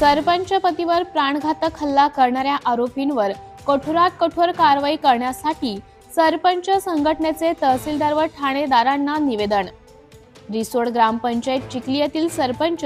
सरपंच पतीवर प्राणघातक हल्ला करणाऱ्या आरोपींवर कठोरात कठोर कारवाई करण्यासाठी सरपंच संघटनेचे तहसीलदार व ठाणेदारांना निवेदन. रिसोड ग्रामपंचायत चिखली येथील सरपंच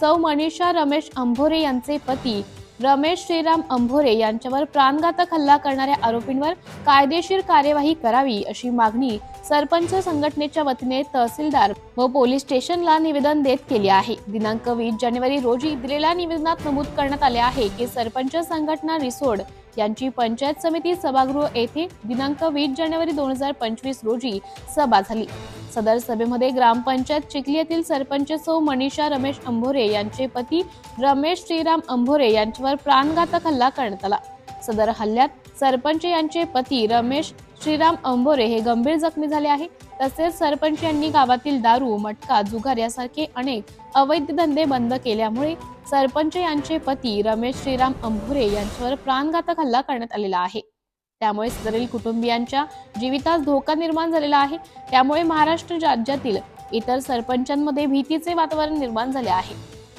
सौ मनीषा रमेश अंभोरे यांचे पती रमेश श्रीराम अंभोरे यांच्यावर प्राणघातक हल्ला करणाऱ्या आरोपींवर कायदेशीर कार्यवाही करावी अशी मागणी सरपंच संघटनेच्या वतीने तहसीलदार व पोलीस स्टेशनला निवेदन देत केले आहे. दिनांक वीस जानेवारी रोजी दिलेल्या निवेदनात नमूद करण्यात आले आहे की सरपंच संघटना रिसोड यांची पंचायत समिती सभागृह येथे दिनांक वीस जानेवारी दोन हजार पंचवीस रोजी सभा झाली. सदर सभेमध्ये ग्रामपंचायत चिखली येथील सरपंच सौ मनीषा रमेश अंभोरे यांचे पती रमेश श्रीराम अंभोरे यांच्यावर प्राणघातक हल्ला करण्यात आला. सदर हल्ल्यात सरपंच यांचे पती रमेश श्रीराम अंबोरे हे गंभीर जखमी झाले आहे. तसेच सरपंच यांनी गावातील दारू मटका जुगार यासारखे अनेक अवैध धंदे बंद केल्यामुळे सरपंच यांचे पती रमेश श्रीराम अंभोरे यांच्यावर प्राणघातक हल्ला करण्यात आलेला आहे. त्यामुळे सदरील कुटुंबियांच्या जीवितास धोका निर्माण झालेला आहे. त्यामुळे महाराष्ट्र राज्यातील इतर सरपंचांमध्ये भीतीचे वातावरण निर्माण झाले आहे.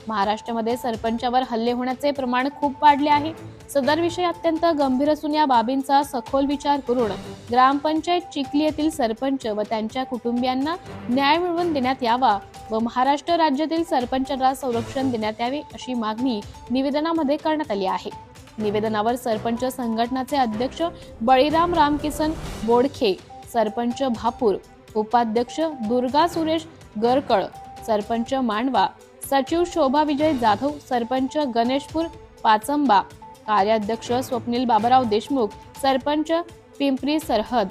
महाराष्ट्रामध्ये सरपंचावर हल्ले होण्याचे प्रमाण खूप वाढले आहे. सदर विषय अत्यंत गंभीर असून या बाबींचा सखोल विचार करून ग्रामपंचायत चिखली येथील सरपंच व त्यांच्या कुटुंबियांना न्याय मिळवून देण्यात यावा व महाराष्ट्र राज्यातील सरपंचांना संरक्षण देण्यात यावे अशी मागणी निवेदनामध्ये करण्यात आली आहे. निवेदनावर सरपंच संघटनाचे अध्यक्ष बळीराम रामकिसन बोडखे सरपंच भापूर उपाध्यक्ष दुर्गा सुरेश गरकळ सरपंच मांडवा सचिव शोभा विजय जाधव सरपंच गणेशपूर पाचंबा कार्याध्यक्ष स्वप्नील बाबाराव देशमुख सरपंच पिंपरी सरहद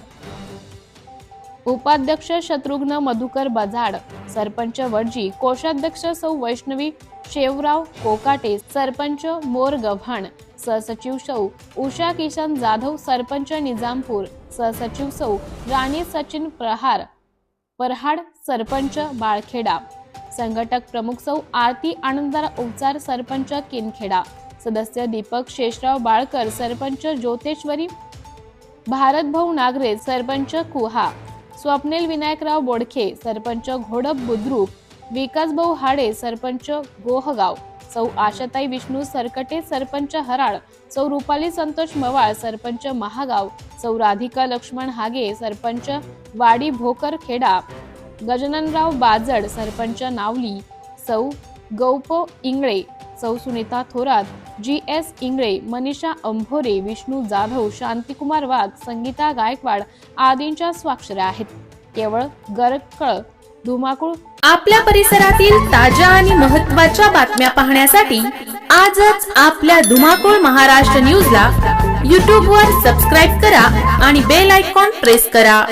उपाध्यक्ष शत्रुघ्न मधुकर बजाड सरपंच वडजी कोषाध्यक्ष सौ वैष्णवी शेवराव कोकाटे सरपंच मोर गव्हाण सहसचिव सौ उषा किशन जाधव सरपंच निजामपूर सहसचिव सौ राणी सचिन प्रहार परहाड सरपंच बाळखेडा. संघटक प्रमुख सौ आरती आनंददार उपचार सरपंच किनखेडा. सदस्य दीपक शेषराव बाळकर सरपंच ज्योतेश्वरी भारतभाऊ नागरे सरपंच कुहा स्वप्नील विनायकराव बोडखे सरपंच घोडप बुद्रुक विकासभाऊ हाडे सरपंच गोहगाव सौ आशाताई विष्णू सरकटे सरपंच हराळ सौ रुपाली संतोष मवाळ सरपंच महागाव सौ राधिका लक्ष्मण हागे सरपंच वाडी भोकर खेडा गजाननराव बाजड सरपंच नावली सौ गौप इंगळे सौ सुनीता थोरात जी एस इंगळे मनीषा अंभोरे विष्णू जाधव शांतिकुमार वाघ संगीता गायकवाड आदींच्या स्वाक्षऱ्या आहेत. केवळ गरकळ धुमाकूळ आपल्या परिसरातील ताज्या आणि महत्त्वाच्या बातम्या पाहण्यासाठी आजच आपल्या धुमाकूळ महाराष्ट्र न्यूजला यूट्यूबवर सबस्क्राईब करा आणि बेल आयकॉन प्रेस करा.